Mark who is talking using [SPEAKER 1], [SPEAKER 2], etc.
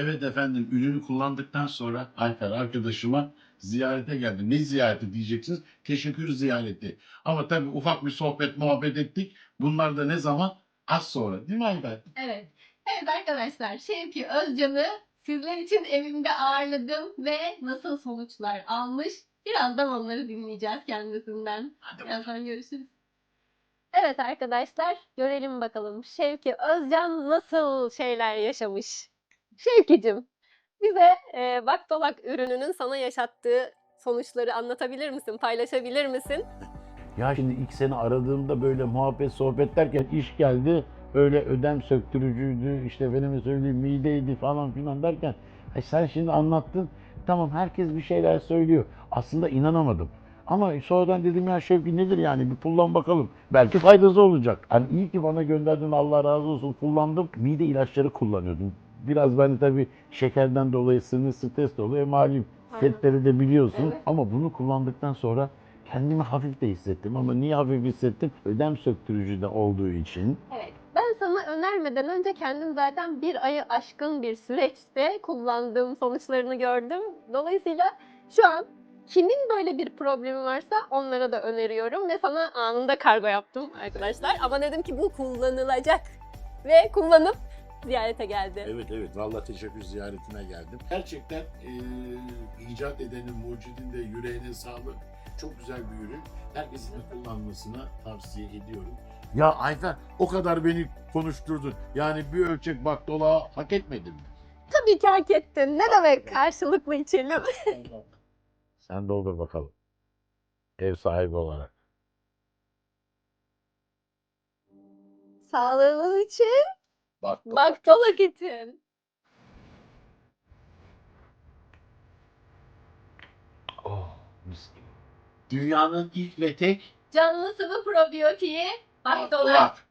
[SPEAKER 1] Evet efendim ürünü kullandıktan sonra Ayfer arkadaşıma ziyarete geldi. Ne ziyareti diyeceksiniz? Teşekkür ziyareti. Ama tabii ufak bir sohbet muhabbet ettik. Bunlar da ne zaman? Az sonra değil mi Ayfer?
[SPEAKER 2] Evet. Evet arkadaşlar Şevki Özcan'ı sizler için evimde ağırladım ve nasıl sonuçlar almış birazdan onları dinleyeceğiz kendisinden.
[SPEAKER 1] Hadi.
[SPEAKER 2] Birazdan görüşürüz. Evet arkadaşlar görelim bakalım Şevki Özcan nasıl şeyler yaşamış. Şevkicim bize e, Baktolak ürününün sana yaşattığı sonuçları anlatabilir misin, paylaşabilir misin?
[SPEAKER 3] Ya şimdi ilk seni aradığımda böyle muhabbet sohbet derken iş geldi. Öyle ödem söktürücüydü, işte efendime söyleyeyim mideydi falan filan derken ay sen şimdi anlattın. Tamam herkes bir şeyler söylüyor. Aslında inanamadım. Ama sonradan dedim ya Şevki nedir yani bir kullan bakalım. Belki faydası olacak. Hani iyi ki bana gönderdin Allah razı olsun kullandım. Mide ilaçları kullanıyordum. Biraz ben de tabii şekerden dolayı sinir stres dolayı malum.
[SPEAKER 2] Aynen.
[SPEAKER 3] Setleri de biliyorsun.
[SPEAKER 2] Evet.
[SPEAKER 3] Ama bunu kullandıktan sonra kendimi hafif de hissettim. Ama niye hafif hissettim? Ödem söktürücü de olduğu için.
[SPEAKER 2] Evet. Ben sana önermeden önce kendim zaten bir ayı aşkın bir süreçte kullandığım sonuçlarını gördüm. Dolayısıyla şu an kimin böyle bir problemi varsa onlara da öneriyorum ve sana anında kargo yaptım arkadaşlar. Ama dedim ki bu kullanılacak ve kullanıp ziyarete geldi.
[SPEAKER 1] Evet evet valla teşekkür ziyaretine geldim. Gerçekten eee, icat edenin, mucidin de yüreğine sağlık. Çok güzel bir ürün. Herkesin de kullanmasını tavsiye ediyorum. Ya Ayfer o kadar beni konuşturdun. Yani bir ölçek baklava hak etmedin mi?
[SPEAKER 2] Tabii ki hak ettin. Ne demek karşılıklı içelim.
[SPEAKER 3] Sen doldur bakalım. Ev sahibi olarak.
[SPEAKER 2] Sağlığınız için,
[SPEAKER 1] Bak,
[SPEAKER 2] baktolak için.
[SPEAKER 3] Oh mis gibi.
[SPEAKER 1] Dünyanın ilk ve tek
[SPEAKER 2] Canlı sıvı probiyotiği
[SPEAKER 1] baktolak.